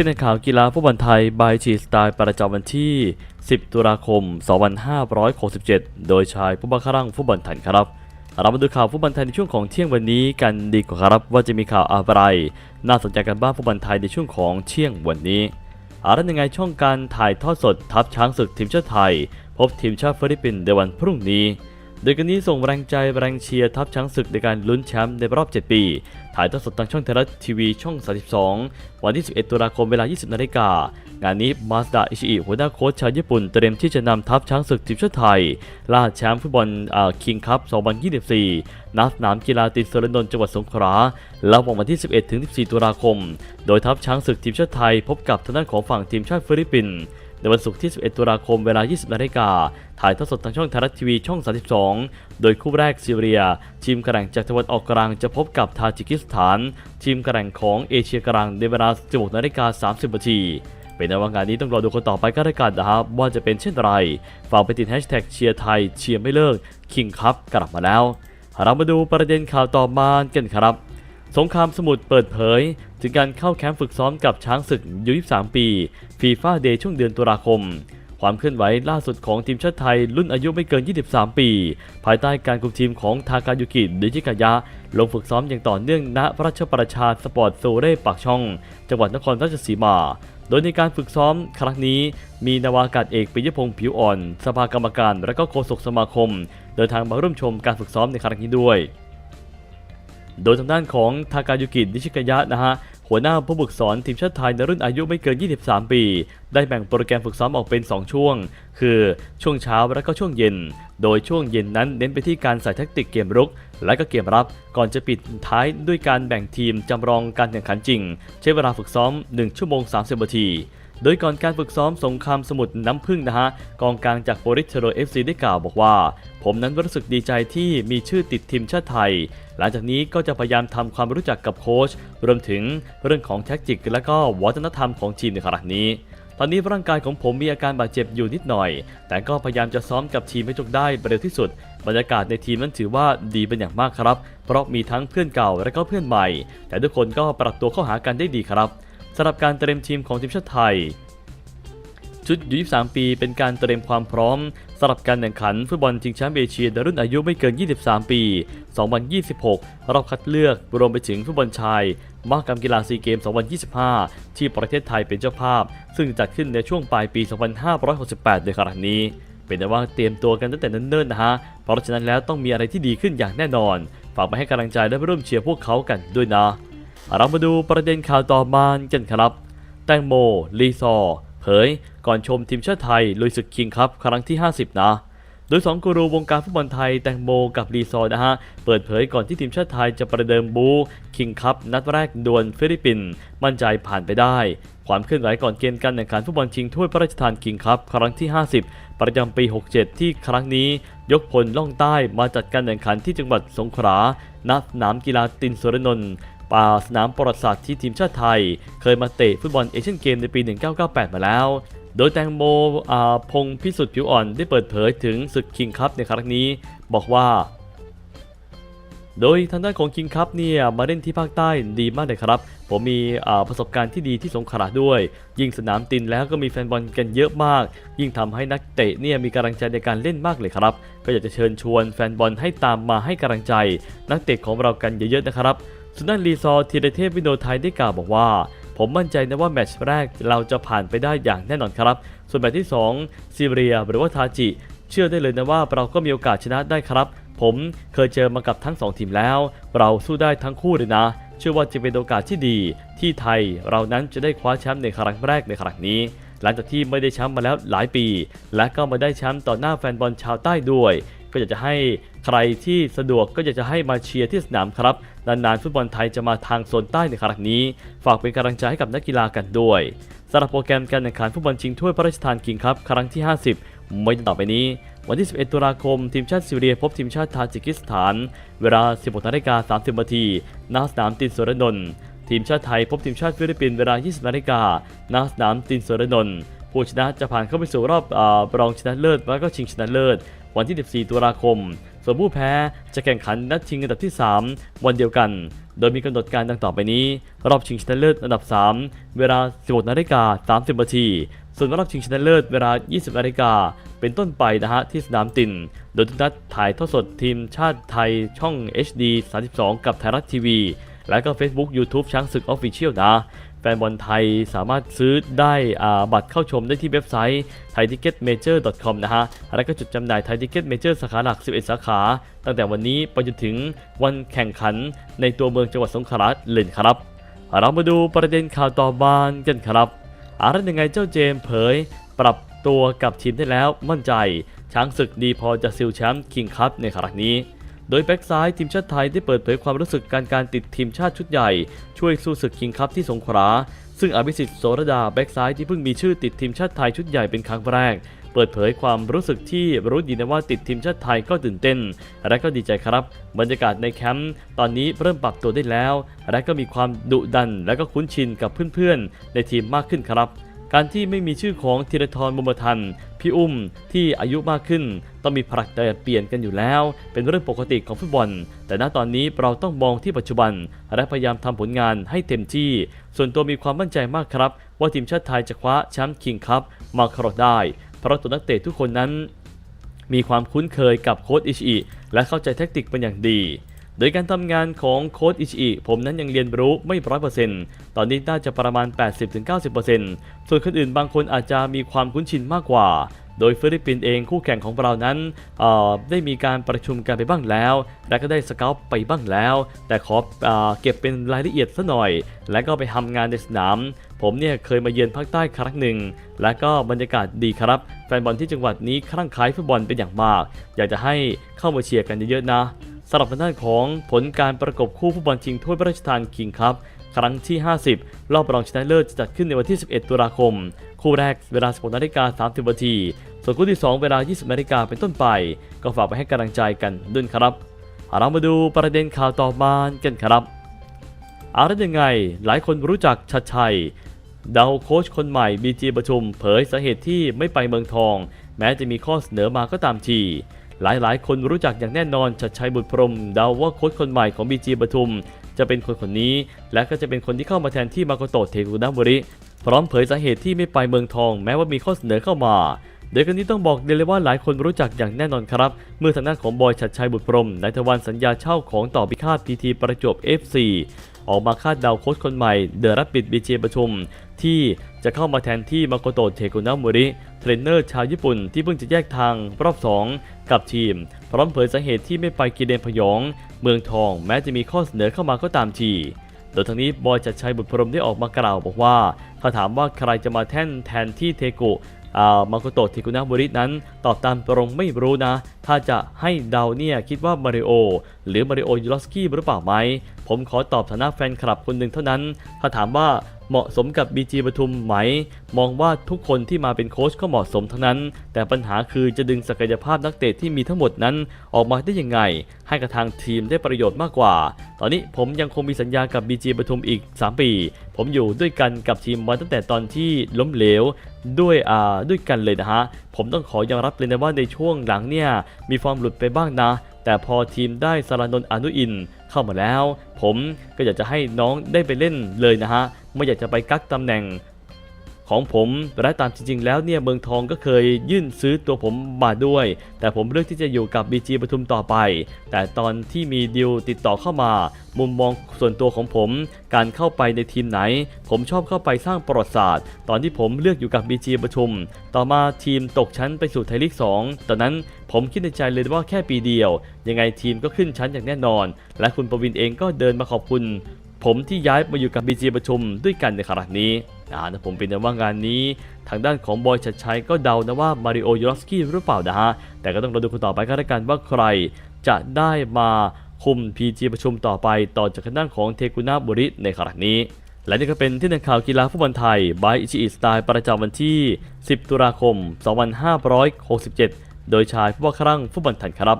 ที่ในข่าวกีฬาฟุตบอลไทยบายชีสไตล์ประจำวันที่ 10 ตุลาคม 2567 โดยชายผู้บังคับรังฟุตบอลไทยครับ เรามาดูข่าวฟุตบอลไทยในช่วงของเที่ยงวันนี้กันดีกว่าครับว่าจะมีข่าวอะไร น่าสนใจกันบ้างฟุตบอลไทยในช่วงของเที่ยงวันนี้อารันยังไงช่องการถ่ายทอดสดทัพช้างศึกทีมชาติไทย พบทีมชาติฟิลิปปินส์ในวันพรุ่งนี้ โดยกันนี้ส่งแรงใจแรงเชียร์ทัพช้างศึกในการลุ้นแชมป์ในรอบ 7 ปี ถ่ายทอดสดทางช่องไทยรัฐทีวีช่อง 32 วันที่ 11 ตุลาคมเวลา 20 นาฬิกา งานนี้มาสดาอิชิอิหัวหน้าโค้ชชาวญี่ปุ่นเตรียมที่จะนำทัพช้างศึกทีมชาติไทย ล่าแชมป์ฟุตบอลคิงคัพ 2024 ณ สนามกีฬาตินสรนนท์จังหวัดสงขลาระหว่างวันที่ 11 ถึง 14 ตุลาคม โดยทัพช้างศึกทีมชาติไทยพบกับทางด้านของฝั่งทีมชาติฟิลิปปินส์ ในวันศุกร์ที่ 11 ตุลาคมเวลา 20 นาฬิกา ถ่ายทอดสดทางช่องไทยรัฐทีวีช่อง 32 โดยคู่แรกซีเรีย ทีมกระแร่งจากตะวันออกกลางจะพบกับทาจิกิสถาน ทีมกระแร่งของเอเชียกลางในเวลา 16 นาฬิกา 30 นาทีเป็นในว่างานนี้ต้องรอดูคนต่อไปก็ได้กันนะครับว่าจะเป็นเช่นไร ฝากไปติดแฮชแท็กเชียร์ไทยเชียร์ไม่เลิกคิงคัพกลับมาแล้วเรามาดูประเด็นข่าวต่อมากันครับ สงครามสมุทรเปิดเผย ถึงการเข้าแคมป์ฝึกซ้อมกับช้างศึกอายุ23 ปี ฟีฟ่าเดย์ช่วงเดือนตุลาคม ความเคลื่อนไหวล่าสุดของทีมชาติไทยรุ่นอายุไม่เกิน 23 ปี ภายใต้การคุมทีมของทากายุกิดิจิกายะ ลงฝึกซ้อมอย่างต่อเนื่องณพระราชประชาสปอร์ตโซเร่ปากช่อง จังหวัดนครราชสีมา โดยในการฝึกซ้อมครั้งนี้ มีนาวากาศเอกปิยพงศ์ผิวอ่อน สภากรรมการ และก็โฆษกสมาคม เดินทางมาร่วมชมการฝึกซ้อมในครั้งนี้ด้วย โดยทางด้านของทากายุกินิชิกายะนะฮะหัวหน้าผู้ฝึกสอนทีมชาติไทยในรุ่นอายุไม่เกิน 23 ปี ได้แบ่งโปรแกรมฝึกซ้อมออกเป็น 2 ช่วง คือช่วงเช้าและก็ช่วงเย็น โดยช่วงเย็นนั้นเน้นไปที่การใส่แทคติกเกมรุก และก็เกมรับ ก่อนจะปิดท้ายด้วยการแบ่งทีมจำลองการแข่งขันจริง ใช้เวลาฝึกซ้อม 1 ชั่วโมง 30 นาที โดยก่อนการฝึกซ้อมสงครามสมุทรน้ำพึ่งนะฮะ กองกลางจากโปริสเทโรเอฟซีได้กล่าวบอกว่า ผมนั้นรู้สึกดีใจที่มีชื่อติดทีมชาติไทย หลังจากนี้ก็จะพยายามทำความรู้จักกับโค้ชรวมถึงเรื่องของแท็กติก และก็วัฒนธรรมของทีมในขณะนี้ตอนนี้ร่างกายของผมมีอาการบาดเจ็บอยู่นิดหน่อย แต่ก็พยายามจะซ้อมกับทีมให้จบได้เร็วที่สุด บรรยากาศในทีมนั้นถือว่าดีเป็นอย่างมากครับ เพราะมีทั้งเพื่อนเก่าและก็เพื่อนใหม่ แต่ทุกคนก็ปรับตัวเข้าหากันได้ดีครับ สำหรับการเตรียมทีมของทีมชาติไทย ชุดยุ23 ปีเป็นการเตรียมความพร้อมสำหรับการแข่งขันฟุตบอลชิงแชมป์เอเชียในรุ่นอายุไม่เกิน 23 ปี 2026 รอบคัดเลือกรวมไปถึงฟุตบอลชายมหกรรมกีฬาซีเกม 2025 ที่ประเทศไทยเป็นเจ้าภาพ ซึ่งจัดขึ้นในช่วงปลายปี 2568 ในครั้งนี้ เป็นแต่ว่าเตรียมตัวกันตั้งแต่เนิ่นๆนะฮะ เพราะฉะนั้นแล้วต้องมีอะไรที่ดีขึ้นอย่างแน่นอน ฝากไปให้กำลังใจและร่วมเชียร์พวกเขากันด้วยนะ เรามาดูประเด็นข่าวต่อมากันครับ แตงโม ลีซอ เผย ก่อนชมทีมชาติไทยลุยศึกคิงคัพครั้งที่ 50 นะ โดย 2กูรูวงการฟุตบอลไทยแตงโมกับลีซอนะฮะ เปิดเผยก่อนที่ทีมชาติไทยจะประเดิมบูคิงคัพนัดแรกดวลฟิลิปปินส์มั่นใจผ่านไปได้ ความเคลื่อนไหวก่อนเกมการแข่งขันฟุตบอลชิงถ้วยพระราชทานคิงคัพครั้งที่ 50 ประจำปี 67 ที่ครั้งนี้ยกพลล่องใต้มาจัดการแข่งขันที่จังหวัดสงขลาณสนามกีฬาตินสุรนนท์ ป่าสนามประวัติศาสตร์ที่ทีมชาติไทย เคยมาเตะฟุตบอลเอเชียนเกมในปี 1998 มาแล้ว โดยแตงโมพงษ์พิสุทธิ์ผิวอ่อนได้เปิดเผยถึงศึกคิงคัพในครั้งนี้ บอกว่า โดยทางด้านของคิงคัพเนี่ยมาเล่นที่ภาคใต้ดีมากเลยครับ ผมมีประสบการณ์ที่ดีที่สงขลาด้วย ยิ่งสนามตินแล้วก็มีแฟนบอลกันเยอะมาก ยิ่งทำให้นักเตะเนี่ยมีกำลังใจในการเล่นมากเลยครับ ก็อยากจะเชิญชวนแฟนบอลให้ตามมาให้กำลังใจ นักเตะของเรากันเยอะๆนะครับ สุนันรีซอร์ธีเทพวิโนไทยได้กล่าวบอกว่า ผมมั่นใจนะว่าแมตช์แรกเราจะผ่านไปได้อย่างแน่นอนครับ ส่วนแมตช์ที่ 2 ซีเรียหรือว่าทาจิ เชื่อได้เลยนะว่าเราก็มีโอกาสชนะได้ครับ ผมเคยเจอมากับทั้ง 2 ทีมแล้ว เราสู้ได้ทั้งคู่เลยนะ เชื่อว่าจะเป็นโอกาสที่ดี ที่ไทยเรานั้นจะได้คว้าแชมป์ในครั้งแรกในครั้งนี้หลังจากที่ไม่ได้แชมป์มาแล้วหลายปี และก็มาได้แชมป์ต่อหน้าแฟนบอลชาวใต้ด้วย ก็อยากจะให้ใครที่สะดวกก็อยากจะให้มาเชียร์ที่สนามครับ นานๆ ฟุตบอลไทยจะมาทางโซนใต้ในครั้งนี้ ฝากเป็นกำลังใจให้กับนักกีฬากันด้วยสำหรับโปรแกรมการแข่งขันฟุตบอลชิงถ้วยพระราชทานคิงครับครั้งที่ 50 ไม่ต่อไปนี้ วันที่ 11 ตุลาคม ทีมชาติซีเรียพบทีมชาติทาจิกิสถาน เวลา 16นาฬิกา30นาทีณสนามตินสุรนนท์ทีมชาติไทยพบทีมชาติฟิลิปปินส์เวลา 20นาฬิกาณสนามตินสุรนนท์ผู้ชนะจะผ่านเข้าไปสู่รอบรองชนะเลิศและก็ชิงชนะเลิศ วันที่ 14 ตุลาคม ส่วนผู้แพ้จะแข่งขันนัดชิงอันดับที่ 3 วันเดียวกัน โดยมีกำหนดการดังต่อไปนี้ รอบชิงชนะเลิศอันดับ 3 เวลา 16นาฬิกา30นาทีส่วนรอบชิงชนะเลิศเวลา 20นาฬิกาเป็นต้นไปนะฮะที่สนามติน โดยทุกนัดถ่ายทอดสดทีมชาติไทยช่อง HD 32 กับไทยรัฐทีวี และก็ Facebook YouTube ช้างศึก Official นะ แฟนบอลไทยสามารถซื้อได้อ่าบัตรเข้าชมได้ที่เว็บไซต์ thaiticketmajor.com นะฮะ และก็จุดจำหน่าย Thai Ticket Major สาขาหลัก 11 สาขา ตั้งแต่วันนี้ไปจนถึงวันแข่งขันในตัวเมืองจังหวัดสงขลาเลยครับ เรามาดูประเด็นข่าวต่อบานกันครับอะไรยังไงเจ้าเจมส์เผย ปรับตัวกับทีมได้แล้วมั่นใจ ช้างศึกดีพอจะซิลแชมป์คิงคัพในครั้งนี้ โดยแบ็กซ้ายทีมชาติไทยได้เปิดเผยความรู้สึกการการติดทีมชาติชุดใหญ่ ช่วยสู้ศึกคิงคัพที่สงขลาซึ่งอภิสิทธิ์โสรดาแบ็กซ้ายที่เพิ่งมีชื่อติดทีมชาติไทยชุดใหญ่เป็นครั้งแรก เปิดเผยความรู้สึกที่รู้ดีนะว่าติดทีมชาติไทยก็ตื่นเต้น และก็ดีใจครับ บรรยากาศในแคมป์ตอนนี้เริ่มปรับตัวได้แล้ว และก็มีความดุดัน และก็คุ้นชินกับเพื่อนๆ ในทีมมากขึ้นครับ การที่ไม่มีชื่อของธีรทรบุญมทันพี่อุ้มที่อายุมากขึ้น ต้องมีผลักดันเปลี่ยนกันอยู่แล้ว เป็นเรื่องปกติของฟุตบอล แต่ณตอนนี้เราต้องมองที่ปัจจุบัน และพยายามทำผลงานให้เต็มที่ ส่วนตัวมีความมั่นใจมากครับ ว่าทีมชาติไทยจะคว้าแชมป์คิงคัพมาครองได้ เพราะตัวนักเตะทุกคนนั้น มีความคุ้นเคยกับโค้ชอิชิและเข้าใจแทคติกเป็นอย่างดีโดยการทำงานของโค้ชอิชิผมนั้นยังเรียนรู้ไม่ร้อยเปอร์เซ็นต์ตอนนี้น่าจะประมาณ 80-90%ส่วนคนอื่นบางคนอาจจะมีความคุ้นชินมากกว่า โดยฟิลิปปินส์เองคู่แข่งของเรานั้นได้มีการประชุมกันไปบ้างแล้ว และก็ได้สเกลไปบ้างแล้ว แต่ขอเอเก็บเป็นรายละเอียดซะหน่อย และก็ไปทำงานในสนาม ผมเนี่ยเคยมาเยือนภาคใต้ครั้งหนึ่ง และก็บรรยากาศดีครับ แฟนบอลที่จังหวัดนี้คลั่งไคล้ฟุตบอลเป็นอย่างมาก อยากจะให้เข้ามาเชียร์กันเยอะๆนะสำหรับด้านของผลการประกบคู่ฟุตบอลชิงถ้วยพระราชทานคิงครับครั้งที่ 50 รอบรองชนะเลิศจะจัดขึ้นในวันที่ 11 ตุลาคม คู่แรกเวลา 16นาฬิกา30นาที ส่วนคู่ที่ 2 เวลา 20นาฬิกาเป็นต้นไป ก็ฝากไปให้กำลังใจกันด้วยครับเรามาดูประเด็นข่าวต่อมากันครับอะไรยังไง หลายคนรู้จักชัดชัยดาวโค้ชคนใหม่บีจีประชุม เผยสาเหตุที่ไม่ไปเมืองทอง แม้จะมีข้อเสนอมาก็ตามที หลายๆ คนรู้จักอย่างแน่นอนชัดชัยบุตรพรมดาว่าโค้ชคนใหม่ของบีจีปทุม จะเป็นคนคนนี้ และก็จะเป็นคนที่เข้ามาแทนที่มาโกโตะเทกุนาบุริ พร้อมเผยสาเหตุที่ไม่ไปเมืองทอง แม้ว่ามีข้อเสนอเข้ามา โดยกันนี้ต้องบอกเลยว่าหลายคนรู้จักอย่างแน่นอนครับ เมื่อทางด้านของบอยชัดชัยบุตรพรหมนายทวันสัญญาเช่าของต่อพิฆาตพีทีประจวบ FC ออกมาคาดเดาโค้ชคนใหม่ เดอะรับบิดบีเจประชุม ที่จะเข้ามาแทนที่มาโกโตะเทกุนามุริ เทรนเนอร์ชาวญี่ปุ่นที่เพิ่งจะแยกทางรอบ 2 กับทีม พร้อมเผยสาเหตุที่ไม่ไปกีเดนพยอง เมืองทองแม้จะมีข้อเสนอเข้ามาก็ตามทีโดยทางนี้บอยจัดชัยบุตรพรหมได้ออกมากล่าวบอกว่าถ้าถามว่าใครจะมาแทนแทนที่เทกุ อ่ามาโกโตะเทกุนะบุรินั้น ตอบตามตรงไม่รู้นะ ถ้าจะให้เดาเนี่ยคิดว่ามาริโอ หรือมาริโอยูรอสกี้หรือเปล่าไหม ผมขอตอบฐานะแฟนคลับคนหนึ่งเท่านั้น ถ้าถามว่าเหมาะสมกับ BG ปทุมไหม มองว่าทุกคนที่มาเป็นโค้ชก็เหมาะสมทั้งนั้น แต่ปัญหาคือจะดึงศักยภาพนักเตะที่มีทั้งหมดนั้นออกมาได้ยังไง ให้กับทางทีมได้ประโยชน์มากกว่า ตอนนี้ผมยังคงมีสัญญากับ BG ปทุมอีก 3 ปี ผมอยู่ด้วยกันกับทีมมาตั้งแต่ตอนที่ล้มเหลวด้วยอ่าด้วยกันเลยนะฮะ ผมต้องขอยอมรับเลยนะว่าในช่วงหลังเนี่ยมีฟอร์มหลุดไปบ้างนะ แต่พอทีมได้สารานนท์อนุอินเข้ามาแล้ว ผมก็อยากจะให้น้องได้ไปเล่นเลยนะฮะ ไม่อยากจะไปกักตำแหน่ง ของผมและตามจริง ๆ แล้วเนี่ยเมืองทองก็เคยยื่นซื้อตัวผมมาด้วย แต่ผมเลือกที่จะอยู่กับ BG ปทุมต่อไป แต่ตอนที่มีดีลติดต่อเข้ามา มุมมองส่วนตัวของผม การเข้าไปในทีมไหน ผมชอบเข้าไปสร้างประวัติศาสตร์ ตอนที่ผมเลือกอยู่กับ BG ประชุม ต่อมาทีมตกชั้นไปสู่ไทยลีก 2 ตอนนั้นผมคิดในใจเลยว่าแค่ปีเดียว ยังไงทีมก็ขึ้นชั้นอย่างแน่นอน และคุณประวินเองก็เดินมาขอบคุณ ผมที่ย้ายมาอยู่กับ BG ประชุมด้วยกันในขณะนี้นะผมเป็นแต่ว่างานนี้ ทางด้านของบอยชัดชัยก็เดานะว่ามาริโอยูรอสกี้หรือเปล่านะฮะ แต่ก็ต้องรอดูคนต่อไปก็แล้วกันว่าใครจะได้มาคุม PG ประชุมต่อไปต่อจากทางด้านของเทกุนาบุริในขณะนี้ และนี่ก็เป็นที่ในข่าวกีฬาฟุตบอลไทยบายอิชิอิสไตล์ประจำวันที่ 10 ตุลาคม 2567 โดยชายผู้ว่าครั่งฟุตบอลไทยครับ